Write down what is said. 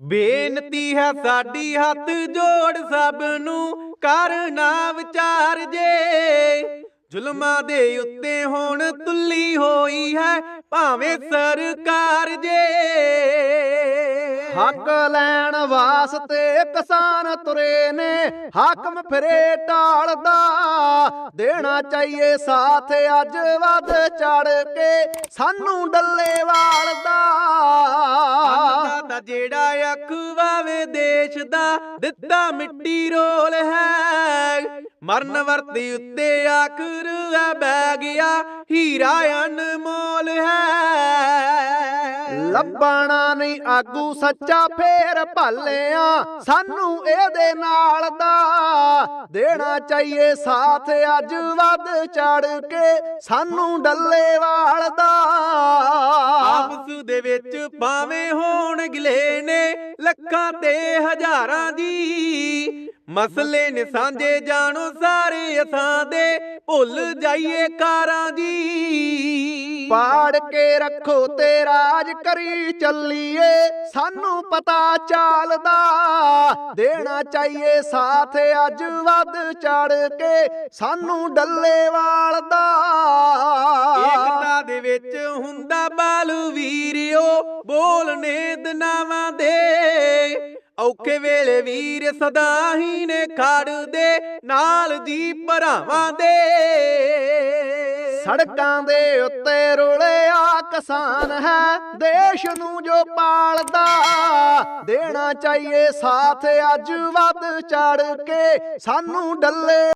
ਬੇਨਤੀ ਹੈ ਸਾਡੀ ਹੱਥ ਜੋੜ ਸਭ ਨੂੰ ਕਰਨਾ ਵਿਚਾਰ ਜੇ। ਜ਼ੁਲਮਾਂ ਦੇ ਉੱਤੇ ਹੁਣ ਤੁੱਲੀ ਹੋਈ ਹੈ ਭਾਵੇਂ ਸਰਕਾਰ ਜੇ। ਹੱਕ ਲੈਣ ਵਾਸਤੇ ਕਿਸਾਨ ਤੁਰੇ ਨੇ ਹਾਕਮ ਫਿਰੇ ਟਾਲਦਾ ਦੇਣਾ ਚਾਹੀਏ ਸਾਥ ਅੱਜ ਵੱਧ ਚੜ ਕੇ ਸਾਨੂੰ ਡੱਲੇਵਾਲ ਦਾ ਦਾ ਜਿਹੜਾ ਅਖਵਾਵੇ ਦੇਸ਼ ਦਾ, ਦਿੱਤਾ ਮਿੱਟੀ ਰੋਲ ਹੈ। ਮਰਨ ਵਰਤੀ ਉੱਤੇ ਆਖਰ ਹੈ ਬਹਿ ਗਿਆ, ਹੀਰਾ ਅਨਮੋਲ ਹੈ। ਲੱਭਣਾ ਨਹੀਂ ਆਗੂ ਸੱਚਾ ਫੇਰ ਭਾਲਿਆ, ਸਾਨੂੰ ਇਹਦੇ ਨਾਲ ਦੇਣਾ ਚਾਹੀਏ ਸਾਥ ਅੱਜ ਵੱਧ ਚੜ ਕੇ ਸਾਨੂੰ ਡੱਲੇਵਾਲ ਦਾ। ਆਪਸ ਦੇ ਵਿੱਚ ਭਾਵੇਂ ਹੋਣ ਗਿਲੇ ਨੇ ਲੱਖਾਂ ਤੇ ਹਜ਼ਾਰਾਂ ਦੀ ਮਸਲੇ ਨੇ ਸਾਂਝੇ ਜਾਣੋ ਸਾਰੇ ਅਸਾਂ ਦੇ ਭੁੱਲ ਜਾਈਏ ਕਾਰਾਂ ਦੀ। ਪਾੜ ਕੇ ਰੱਖੋ ਤੇ ਰਾਜ ਕਰੀ ਚੱਲੀਏ ਸਾਨੂੰ ਪਤਾ ਚੱਲਦਾ। ਦੇਣਾ ਚਾਹੀਏ ਸਾਥ ਅੱਜ ਵੱਧ ਚੜ ਕੇ ਸਾਨੂੰ ਡੱਲੇਵਾਲ ਦਾ ਏਕਤਾ ਦੇ ਵਿੱਚ ਹੁੰਦਾ ਬਾਲੂ ਵੀਰਿਓ ਬੋਲਨੇ ਦਨਾਵਾਂ ਦੇ। ਔਖੇ ਵੇਲੇ ਵੀਰ ਸਦਾ ਹੀ ਨੇ ਖੜਦੇ ਨਾਲ ਜੀ ਭਰਾਵਾਂ ਦੇ। ਸੜਕਾਂ ਦੇ ਉੱਤੇ ਰੁਲਿਆ ਕਿਸਾਨ ਹੈ। ਦੇਸ਼ ਨੂੰ ਜੋ ਪਾਲਦਾ ਦੇਣਾ ਚਾਹੀਏ ਸਾਥ ਅੱਜ ਵੱਧ ਚੜ ਕੇ। ਸਾਨੂੰ ਡੱਲੇ